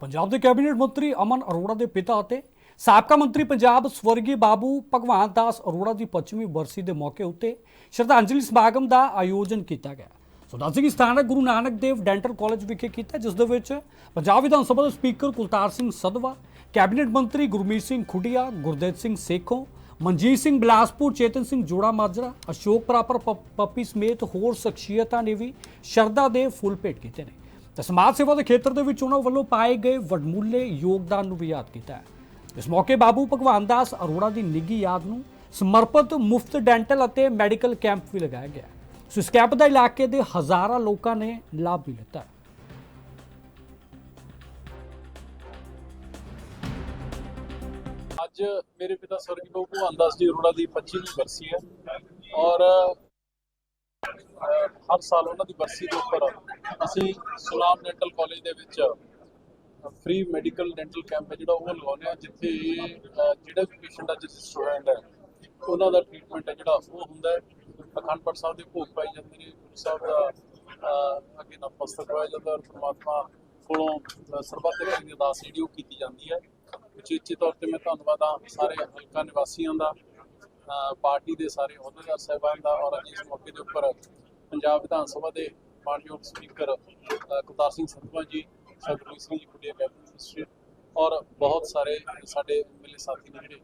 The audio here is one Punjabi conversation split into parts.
ਪੰਜਾਬ ਦੇ ਕੈਬਨਿਟ ਮੰਤਰੀ ਅਮਨ ਅਰੋੜਾ ਦੇ ਪਿਤਾ ਅਤੇ ਸਾਬਕਾ ਮੰਤਰੀ ਪੰਜਾਬ ਸਵਰਗੀ ਬਾਬੂ ਭਗਵਾਨ ਦਾਸ ਅਰੋੜਾ ਦੀ 25ਵੀਂ ਬਰਸੀ ਦੇ ਮੌਕੇ ਉੱਤੇ ਸ਼ਰਧਾਂਜਲੀ ਸਮਾਗਮ ਦਾ ਆਯੋਜਨ ਕੀਤਾ ਗਿਆ। ਸੋ ਦੱਸ ਕਿ ਸਥਾਨਕ ਗੁਰੂ ਨਾਨਕ ਦੇਵ ਡੈਂਟਲ ਕਾਲਜ ਵਿਖੇ ਕੀਤਾ, ਜਿਸ ਦੇ ਵਿੱਚ ਪੰਜਾਬ ਵਿਧਾਨ ਸਭਾ ਦੇ ਸਪੀਕਰ ਕੁਲਤਾਰ ਸਿੰਘ ਸਦਵਾ, ਕੈਬਨਿਟ ਮੰਤਰੀ ਗੁਰਮੀਤ ਸਿੰਘ ਖੁੱਡੀਆ, ਗੁਰਦੇਵ ਸਿੰਘ ਸੇਖੋਂ, ਮਨਜੀਤ ਸਿੰਘ ਬਿਲਾਸਪੁਰ, ਚੇਤਨ ਸਿੰਘ ਜੋੜਾ ਮਾਜਰਾ, ਅਸ਼ੋਕ ਪ੍ਰਾਪਰ ਪ- ਪੱਪੀ ਸਮੇਤ ਹੋਰ ਸ਼ਖਸੀਅਤਾਂ ਨੇ ਵੀ ਸ਼ਰਧਾ ਦੇ ਫੁੱਲ ਭੇਟ ਕੀਤੇ ਨੇ। ਤੇ ਸਮਾਜ ਸੇਵਾ ਦੇ ਖੇਤਰ ਦੇ ਵਿੱਚ ਉਹਨਾਂ ਵੱਲੋਂ ਪਾਏ ਗਏ ਵਡਮੁੱਲੇ ਯੋਗਦਾਨ ਨੂੰ ਵੀ ਯਾਦ ਕੀਤਾ ਹੈ ਇਸ ਮੌਕੇ ਬਾਬੂ ਭਗਵਾਨ ਦਾਸ ਅਰੋੜਾ ਦੀ ਨਿੱਘੀ ਯਾਦ ਨੂੰ ਸਮਰਪਿਤ ਮੁਫਤ ਡੈਂਟਲ ਅਤੇ ਮੈਡੀਕਲ ਕੈਂਪ ਵੀ ਲਗਾਇਆ ਗਿਆ ਸੋ ਇਸ ਕੈਂਪ ਦਾ ਇਲਾਕੇ ਦੇ ਹਜ਼ਾਰਾਂ ਲੋਕਾਂ ਨੇ ਲਾਭ ਵੀ ਲਿੱਤਾ ਹੈ। ਅੱਜ ਮੇਰੇ ਪਿਤਾ ਸਵਰਗੀ ਬਾਬੂ ਭਗਵਾਨ ਦਾਸ ਜੀ ਅਰੋੜਾ ਦੀ 25ਵੀਂ ਬਰਸੀ ਹੈ ਔਰ ਹਰ ਸਾਲ ਉਹਨਾਂ ਦੀ ਬਰਸੀ ਦੇ ਉੱਪਰ ਅਸੀਂ ਸੁਨਾਮ ਡੈਂਟਲ ਕਾਲਜ ਦੇ ਵਿੱਚ ਫ੍ਰੀ ਮੈਡੀਕਲ ਡੈਂਟਲ ਕੈਂਪ ਹੈ ਜਿਹੜਾ ਉਹ ਲਗਾਉਂਦੇ ਆ ਜਿੱਥੇ ਜਿਹੜਾ ਵੀ ਪੇਸ਼ੈਂਟ ਅੱਜ ਰਜਿਸਟਰ ਹੋਇਆ ਹੈ ਉਹਨਾਂ ਦਾ ਟ੍ਰੀਟਮੈਂਟ ਹੈ ਜਿਹੜਾ ਉਹ ਹੁੰਦਾ ਹੈ। ਅਖੰਡ ਪਾਠ ਸਾਹਿਬ ਦੇ ਭੋਗ ਪਾਏ ਜਾਂਦੇ ਨੇ ਗੁਰੂ ਸਾਹਿਬ ਦਾ ਅਹ, ਅੱਗੇ ਨਤਮਸਤਕ ਹੋਇਆ ਜਾਂਦਾ ਔਰ ਪ੍ਰਮਾਤਮਾ ਕੋਲੋਂ ਸਰਬੱਤ ਦੀ ਅਰਦਾਸ ਜਿਹੜੀ ਉਹ ਕੀਤੀ ਜਾਂਦੀ ਹੈ। ਉਚੇਚੇ ਤੌਰ ਤੇ ਮੈਂ ਧੰਨਵਾਦ ਆ ਸਾਰੇ ਹਲਕਾ ਨਿਵਾਸੀਆਂ ਦਾ ਪਾਰਟੀ ਦੇ ਸਾਰੇ ਅਹੁਦੇਦਾਰ ਸਾਹਿਬਾਨ ਦਾ ਔਰ ਅੱਜ ਇਸ ਮੌਕੇ ਦੇ ਉੱਪਰ ਪੰਜਾਬ ਵਿਧਾਨ ਸਭਾ ਦੇ ਮਾਨਯੋਗ ਸਪੀਕਰ ਅਹ, ਕੁਲਤਾਰ ਸਿੰਘ ਸੰਧਵਾ ਜੀ ਸਰਬਜੀਤ ਸਿੰਘ ਜੀ ਕੁੜੀਆ ਕੈਬਨਿਟ ਮਿਨਿਸਟਰ ਔਰ ਬਹੁਤ ਸਾਰੇ ਸਾਡੇ ਮਿਲੇ ਸਾਥੀ ਨੇ ਜਿਹੜੇ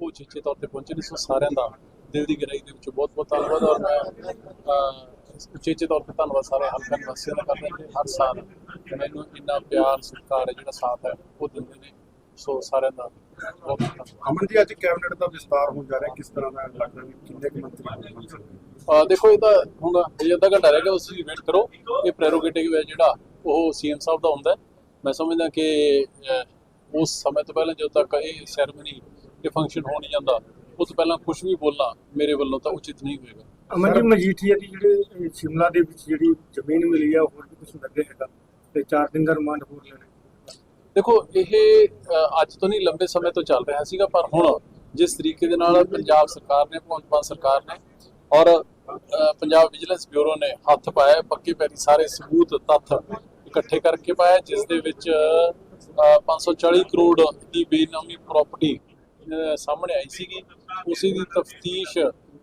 ਉਹ ਚੇਚੇ ਤੌਰ ਤੇ ਪਹੁੰਚੇ ਨੇ ਸੋ ਸਾਰਿਆਂ ਦਾ ਦਿਲ ਦੀ ਗਹਿਰਾਈ ਦੇ ਵਿੱਚ ਬਹੁਤ ਬਹੁਤ ਧੰਨਵਾਦ ਔਰ ਮੈਂ ਅਹ, ਉਚੇਚੇ ਤੌਰ ਤੇ ਧੰਨਵਾਦ ਸਾਰੇ ਹਲਕਾ ਨਿਵਾਸੀਆਂ ਦਾ ਕਰਦਾ ਕਿ ਹਰ ਸਾਲ ਮੈਨੂੰ ਇੰਨਾ ਪਿਆਰ ਸਤਿਕਾਰ ਜਿਹੜਾ ਸਾਥ ਹੈ ਉਹ ਦਿੰਦੇ ਨੇ। ਸੋ ਸਾਰਿਆਂ ਦਾ ਬਹੁਤ ਬਹੁਤ ਧੰਨਵਾਦ। ਅਮਨ ਜੀ ਅੱਜ ਕੈਬਨਿਟ ਦਾ ਵਿਸਤਾਰ ਹੋਣ ਜਾ ਰਿਹਾ ਕਿਸ ਤਰ੍ਹਾਂ ਦਾ ਲੱਗਦਾ ਵੀ ਕਿੰਨੇ ਕੁ ਮੰਤਰੀ ਅਹ ਦੇਖੋ ਇਹ ਤਾਂ ਹੁਣ ਇਹ ਅੱਧਾ ਘੰਟਾ ਰਹਿ ਗਿਆ ਤੁਸੀਂ ਵੇਟ ਕਰੋ। ਇਹ ਪ੍ਰੈਰੋਗੇਟਿਵ ਹੈ ਜਿਹੜਾ ਉਹ ਸੀਐਮ ਸਾਹਿਬ ਦਾ ਹੁੰਦਾ। ਮੈਂ ਸਮਝਦਾ ਕਿ ਉਸ ਸਮੇਂ ਤੋਂ ਪਹਿਲਾਂ ਜਦੋਂ ਤੱਕ ਇਹ ਸੈਰੇਮਨੀ ਇਹ ਫੰਕਸ਼ਨ ਹੋ ਨਹੀਂ ਜਾਂਦਾ ਉਸ ਤੋਂ ਪਹਿਲਾਂ ਕੁਝ ਵੀ ਬੋਲਣਾ ਮੇਰੇ ਵੱਲੋਂ ਤਾਂ ਉਚਿਤ ਨਹੀਂ ਹੋਏਗਾ। ਅਮਨ ਜੀ ਮਜੀਠੀਆ ਦੀ ਜਿਹੜੇ ਸ਼ਿਮਲਾ ਦੇ ਵਿੱਚ ਜਿਹੜੀ ਜ਼ਮੀਨ ਮਿਲੀ ਆ ਹੋਰ ਵੀ ਕੁਝ ਲੱਗੇ ਹੈਗਾ? ਤੇ 4 ਦਿਨ ਦਾ ਰਿਮਾਂਡ ਹੋਰ ਲੈਣਾ। ਦੇਖੋ, ਇਹ ਅੱਜ ਤੋਂ ਨਹੀਂ, ਲੰਬੇ ਸਮੇਂ ਤੋਂ ਚੱਲ ਰਿਹਾ ਸੀਗਾ, ਪਰ ਹੁਣ ਜਿਸ ਤਰੀਕੇ ਦੇ ਨਾਲ ਪੰਜਾਬ ਸਰਕਾਰ ਨੇ, ਭਗਵੰਤ ਮਾਨ ਸਰਕਾਰ ਨੇ ਔਰ ਪੰਜਾਬ ਵਿਜੀਲੈਂਸ ਬਿਊਰੋ ਨੇ ਹੱਥ ਪਾਇਆ, ਪੱਕੇ ਪੈਰੀ ਸਾਰੇ ਸਬੂਤ, ਤੱਥ ਇਕੱਠੇ ਕਰਕੇ ਪਾਇਆ, ਜਿਸ ਦੇ ਵਿੱਚ 540 ਕਰੋੜ ਦੀ ਬੇਨਾਮੀ ਪ੍ਰਾਪਰਟੀ ਸਾਹਮਣੇ ਆਈ ਸੀਗੀ। ਉਸੇ ਦੀ ਤਫਤੀਸ਼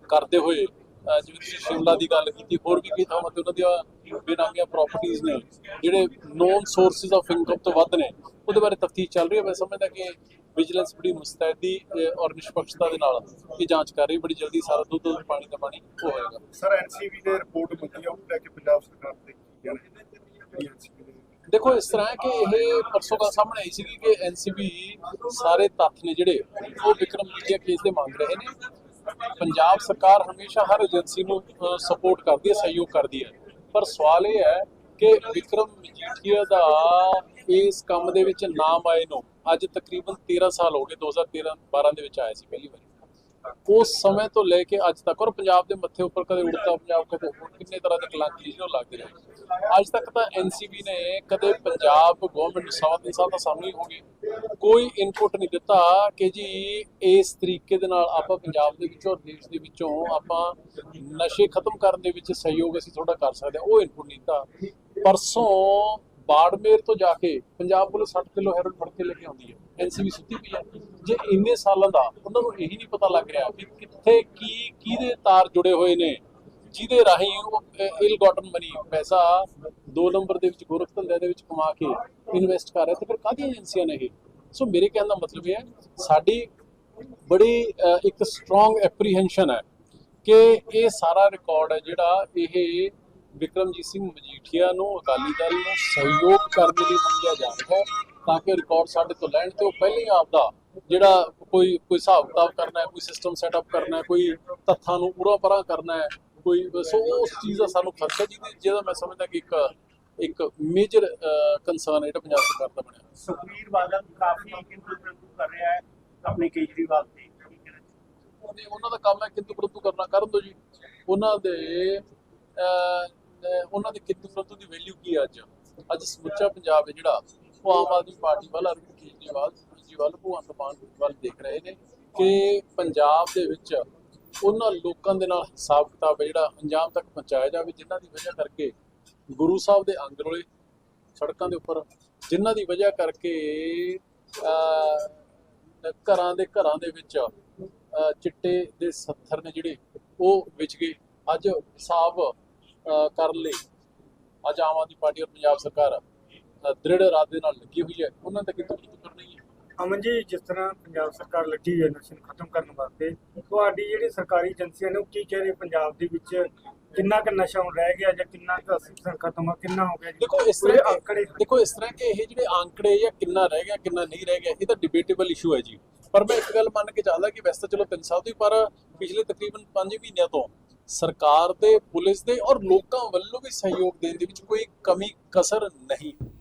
ਕਰਦੇ ਹੋਏ ਜਿਵੇਂ ਤੁਸੀਂ ਸ਼ਿਮਲਾ ਦੀ ਗੱਲ ਕੀਤੀ, ਹੋਰ ਵੀ ਕਈ ਥਾਵਾਂ ਤੇ ਉਹਨਾਂ ਦੀਆਂ ਬੇਨਾਮੀਆਂ ਪ੍ਰਾਪਰਟੀਆਂ ਨੇ, ਜਿਹੜੇ ਨੋਨ ਸੋਰਸਸ ਆਫ ਇਨਕਮ ਤੋਂ ਵੱਧ ਨੇ ਉਹਦੇ ਬਾਰੇ ਤਫਤੀਸ਼ ਚੱਲ ਰਹੀ ਹੈ। ਮੈਂ ਸਮਝਦਾ ਕਿ ਵਿਜੀਲੈਂਸ ਬੜੀ ਮੁਸਤੈਦੀ ਔਰ ਨਿਸ਼ਪਕਸ਼ਤਾ ਦੇ ਨਾਲ ਇਹ ਜਾਂਚ ਕਰ ਰਹੀ ਬੜੀ ਜਲਦੀ ਸਾਰਾ ਦੁੱਧ ਪਾਣੀ ਦਾ ਪਾਣੀ ਹੋਏਗਾ। ਸਰ ਐਨਸੀਬੀ ਨੇ ਰਿਪੋਰਟ ਮੰਗੀ ਆ ਉਹ ਲੈ ਕੇ ਪੰਜਾਬ ਸਰਕਾਰ ਤੇ ਕੀ ਕਹਿਣਾ ਐਨਸੀਬੀ ਦੇ ਦੇਖੋ ਇਸ ਤਰ੍ਹਾਂ ਕਿ ਇਹ ਪਰਸੋਂ ਦਾ ਸਾਹਮਣੇ ਆਈ ਸੀਗੀ ਕਿ ਐਨਸੀਬੀ ਸਾਰੇ ਤੱਥ ਨੇ ਜਿਹੜੇ ਉਹ ਵਿਕਰਮ ਮਜੀਠੀਆ ਕੇਸ ਦੇ ਮੰਗ ਰਹੇ ਨੇ। ਪੰਜਾਬ ਸਰਕਾਰ ਹਮੇਸ਼ਾ ਹਰ ਏਜੰਸੀ ਨੂੰ ਸਪੋਰਟ ਕਰਦੀ ਹੈ ਸਹਿਯੋਗ ਕਰਦੀ ਹੈ। ਪਰ ਸਵਾਲ ਇਹ ਹੈ ਕਿ ਵਿਕਰਮ ਮਜੀਠੀਆ ਦਾ ਇਸ ਕੰਮ ਦੇ ਵਿੱਚ ਨਾਮ ਆਏ ਨੂੰ ਅੱਜ ਤਕਰੀਬਨ 13 ਸਾਲ ਹੋ ਗਏ 2013 12 ਦੇ ਵਿੱਚ ਆਇਆ ਸੀ ਪਹਿਲੀ ਵਾਰੀ। ਉਸ ਸਮੇਂ ਤੋਂ ਲੈ ਕੇ ਅੱਜ ਤੱਕ, ਔਰ ਪੰਜਾਬ ਦੇ ਮੱਥੇ ਉੱਪਰ ਕਦੇ ਉੜਤਾ ਪੰਜਾਬ ਕਦੇ ਹੋਰ ਕਿੰਨੇ ਤਰ੍ਹਾਂ ਦੇ ਕਲੰਕ ਜਿਹੜੇ ਲੱਗਦੇ ਰਹੇ। ਅੱਜ ਤੱਕ ਤਾਂ ਐਨਸੀਬੀ ਨੇ ਕਦੇ ਪੰਜਾਬ ਗਵਰਨਮੈਂਟ ਨੂੰ ਸਵਾ ਤਿੰਨ ਸਾਹਮਣੇ ਹੋ ਗਏ ਕੋਈ ਇਨਪੁਟ ਨਹੀਂ ਦਿੱਤਾ ਕਿ ਜੀ ਇਸ ਤਰੀਕੇ ਦੇ ਨਾਲ ਆਪਾਂ ਪੰਜਾਬ ਦੇ ਵਿੱਚੋਂ, ਦੇਸ਼ ਦੇ ਵਿੱਚੋਂ ਆਪਾਂ ਨਸ਼ੇ ਖਤਮ ਕਰਨ ਦੇ ਵਿੱਚ ਸਹਿਯੋਗ ਅਸੀਂ ਥੋੜਾ ਕਰ ਸਕਦੇ ਹਾਂ। ਉਹ ਇਨਪੁਟ ਨਹੀਂ ਦਿੱਤਾ। ਪਰਸੋਂ ਬਾੜਮੇਰ ਤੋਂ ਜਾ ਕੇ ਪੰਜਾਬ ਪੁਲਿਸ 60 ਕਿਲੋ ਹੈਰੋਇਨ ਫੜ ਕੇ ਲੈ ਕੇ ਆਉਂਦੀ ਹੈ। ਐਨਸੀਬੀ ਸੁੱਤੀ ਪਈ ਹੈ। ਜੇ ਇੰਨੇ ਸਾਲਾਂ ਦਾ ਉਹਨਾਂ ਨੂੰ ਇਹੀ ਨਹੀਂ ਪਤਾ ਲੱਗ ਰਿਹਾ ਕਿ ਕਿੱਥੇ ਕੀ, ਕਿਹਦੇ ਤਾਰ ਜੁੜੇ ਹੋਏ ਨੇ, ਜਿਹਦੇ ਰਾਹੀਂ ਉਹ ਇਲ ਗਾਟਨ ਮਨੀ ਪੈਸਾ ਦੋ ਨੰਬਰ ਦੇ ਵਿੱਚ ਗੋਰਖ ਧੰਦੇ ਦੇ ਵਿੱਚ ਕਮਾ ਕੇ ਇਨਵੈਸਟ ਕਰ ਰਿਹਾ ਤੇ ਫਿਰ ਕਾਹਦੀਆਂ ਏਜੰਸੀਆਂ ਨੇ ਇਹ? ਸੋ ਮੇਰੇ ਕਹਿਣ ਦਾ ਮਤਲਬ ਇਹ ਹੈ, ਸਾਡੀ ਬੜੀ ਇੱਕ ਸਟਰੋਂਗ ਐਪਰੀਹੈਂਸ਼ਨ ਹੈ ਕਿ ਇਹ ਸਾਰਾ ਰਿਕਾਰਡ ਹੈ ਜਿਹੜਾ ਇਹ ਵਿਕਰਮਜੀਤ ਸਿੰਘ ਮਜੀਠੀਆ ਨੂੰ ਅਕਾਲੀ ਦਲ ਨੂੰ ਸਹਿਯੋਗ ਕਰਨ ਦੇ ਲਈ ਮੰਗਿਆ ਜਾ ਰਿਹਾ ਹੈ ਤਾਂ ਕਿ ਰਿਕਾਰਡ ਸਾਡੇ ਤੋਂ ਲੈਣ ਤੇ ਉਹ ਪਹਿਲਾਂ ਹੀ ਆਪਦਾ ਜਿਹੜਾ ਕੋਈ ਕੋਈ ਹਿਸਾਬ ਕਿਤਾਬ ਕਰਨਾ ਹੈ ਕੋਈ ਸਿਸਟਮ ਸੈਟਅਪ ਕਰਨਾ ਹੈ ਕੋਈ ਤੱਥਾਂ ਨੂੰ ਉਰਾ ਪਰਾਂ ਕਰਨਾ ਹੈ ਕੋਈ ਸੋ ਉਸ ਚੀਜ਼ ਦਾ ਸਾਨੂੰ ਖਰਚਾ ਜਿਹਦੀ ਜਿਹਦਾ ਮੈਂ ਸਮਝਦਾ ਕਿ ਇੱਕ ਇੱਕ ਮੇਜਰ ਕੰਸਰਨ ਜਿਹੜਾ ਪੰਜਾਬ ਸਰਕਾਰ ਦਾ ਬਣਿਆ। ਸੁਖਬੀਰ ਬਾਦਲ ਕਾਫੀ ਕਿੰਤੂ ਪ੍ਰੰਤੂ ਕਰ ਰਿਹਾ ਹੈ ਆਪਣੇ ਕੇਜਰੀਵਾਲ ਤੇ ਉਹਨਾਂ ਦਾ ਕੰਮ ਹੈ ਕਿੰਤੂ ਪ੍ਰੰਤੂ ਕਰਨਾ ਕਰਨ ਦੋ ਜੀ। ਉਹਨਾਂ ਦੇ ਉਹਨਾਂ ਦੇ ਕਿੰਤੂ ਪ੍ਰੰਤੂ ਦੀ ਵੈਲਿਊ ਕੀ ਹੈ ਅੱਜ? ਅੱਜ ਸਮੁੱਚਾ ਪੰਜਾਬ ਹੈ ਜਿਹੜਾ ਉਹ ਆਮ ਆਦਮੀ ਪਾਰਟੀ ਵੱਲ ਅਰਵਿੰਦ ਕੇਜਰੀਵਾਲ ਕੇਜਰੀਵਾਲ ਭਗਵੰਤ ਮਾਨ ਵੱਲ ਦੇਖ ਰਹੇ ਨੇ ਕਿ ਪੰਜਾਬ ਦੇ ਵਿੱਚ ਉਹਨਾਂ ਲੋਕਾਂ ਦੇ ਨਾਲ ਹਿਸਾਬ ਕਿਤਾਬ ਹੈ ਜਿਹੜਾ ਅੰਜਾਮ ਤੱਕ ਪਹੁੰਚਾਇਆ ਜਾਵੇ ਜਿਨ੍ਹਾਂ ਦੀ ਵਜ੍ਹਾ ਕਰਕੇ ਗੁਰੂ ਸਾਹਿਬ ਦੇ ਅੰਗ ਰੋਲੇ ਸੜਕਾਂ ਦੇ ਉੱਪਰ ਜਿਨ੍ਹਾਂ ਦੀ ਵਜ੍ਹਾ ਕਰਕੇ ਅਹ, ਘਰਾਂ ਦੇ ਘਰਾਂ ਦੇ ਵਿੱਚ ਅਹ, ਚਿੱਟੇ ਦੇ ਸੱਥਰ ਨੇ ਜਿਹੜੇ ਉਹ ਵਿਚ ਗਏ। ਅੱਜ ਹਿਸਾਬ ਕਰਨ ਲਈ ਅੱਜ ਆਮ ਆਦਮੀ ਪਾਰਟੀ ਔਰ ਪੰਜਾਬ ਸਰਕਾਰ ਦ੍ਰਿੜ ਇਰਾਦੇ ਨਾਲ ਲੱਗੀ ਹੋਈ ਹੈ। ਉਹਨਾਂ ਤੱਕ ਕਿਤੋਂ ਕਿਤੋਂ ਕਰਨੀ ਹੈ ਅਮਨ ਜੀ ਜਿਸ ਤਰ੍ਹਾਂ ਪੰਜਾਬ ਸਰਕਾਰ ਲੱਗੀ ਹੈ ਨਸ਼ੇ ਨੂੰ ਖਤਮ ਕਰਨ ਵਾਸਤੇ ਤੁਹਾਡੀ ਜਿਹੜੀ ਸਰਕਾਰੀ ਏਜੰਸੀਆਂ ਨੇ ਉਹ ਕੀ ਕਹਿ ਰਹੀ ਪੰਜਾਬ ਦੇ ਵਿੱਚ? ਕਿੰਨਾ ਕੁ ਨਸ਼ਾ ਹੁਣ ਰਹਿ ਗਿਆ ਜਾਂ ਕਿੰਨਾ ਕੁ 80% ਖਤਮ ਕਿੰਨਾ ਹੋ ਗਿਆ? ਜੀ ਦੇਖੋ ਇਸ ਤਰ੍ਹਾਂ ਅੰਕੜੇ ਦੇਖੋ ਇਸ ਤਰ੍ਹਾਂ ਕਿ ਇਹ ਜਿਹੜੇ ਆંકੜੇ ਜਾਂ ਕਿੰਨਾ ਰਹਿ ਗਿਆ ਕਿੰਨਾ ਨਹੀਂ ਰਹਿ ਗਿਆ ਇਹ ਤਾਂ ਡਿਬੇਟੇਬਲ ਇਸ਼ੂ ਹੈ ਜੀ। ਪਰ ਮੈਂ ਇੱਕ ਗੱਲ ਮੰਨ ਕੇ ਚੱਲਦਾ ਕਿ ਵੈਸੇ ਚਲੋ 3 ਸਾਲ ਦੀ ਪਰ ਪਿਛਲੇ ਤਕਰੀਬਨ 5 ਮਹੀਨਿਆਂ ਤੋਂ ਸਰਕਾਰ ਦੇ, ਪੁਲਿਸ ਦੇ ਔਰ ਲੋਕਾਂ ਵੱਲੋਂ ਵੀ ਸਹਿਯੋਗ ਦੇਣ ਦੇ ਵਿੱਚ ਕੋਈ ਕਮੀ, ਕਸਰ ਨਹੀਂ।